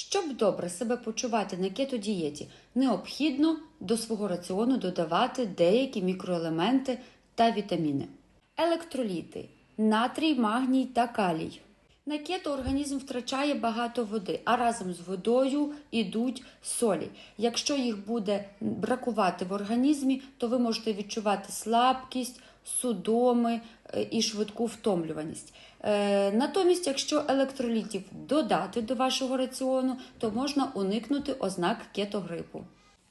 Щоб добре себе почувати на кетодієті, необхідно до свого раціону додавати деякі мікроелементи та вітаміни. Електроліти натрій, магній та калій. На кето організм втрачає багато води, а разом з водою йдуть солі. Якщо їх буде бракувати в організмі, то ви можете відчувати слабкість, судоми е, і швидку втомлюваність. Е, Натомість, якщо електролітів додати до вашого раціону, то можна уникнути ознак кетогрипу.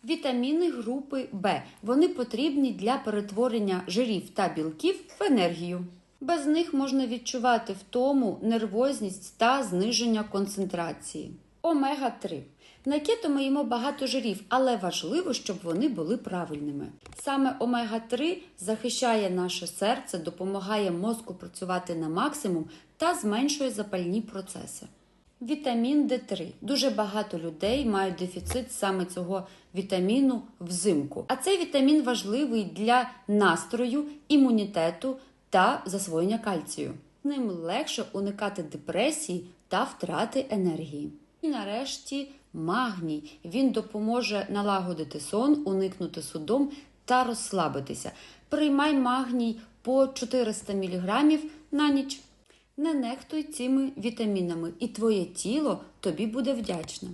Вітаміни групи В. Вони потрібні для перетворення жирів та білків в енергію. Без них можна відчувати втому, нервозність та зниження концентрації. Омега-3. На кето ми їмо багато жирів, але важливо, щоб вони були правильними. Саме омега-3 захищає наше серце, допомагає мозку працювати на максимум та зменшує запальні процеси. Вітамін Д3. Дуже багато людей мають дефіцит саме цього вітаміну взимку. А цей вітамін важливий для настрою, імунітету та засвоєння кальцію. Ним легше уникати депресії та втрати енергії. І нарешті магній. Він допоможе налагодити сон, уникнути судом та розслабитися. Приймай магній по 400 мг на ніч. Не нехтуй цими вітамінами, і твоє тіло тобі буде вдячне.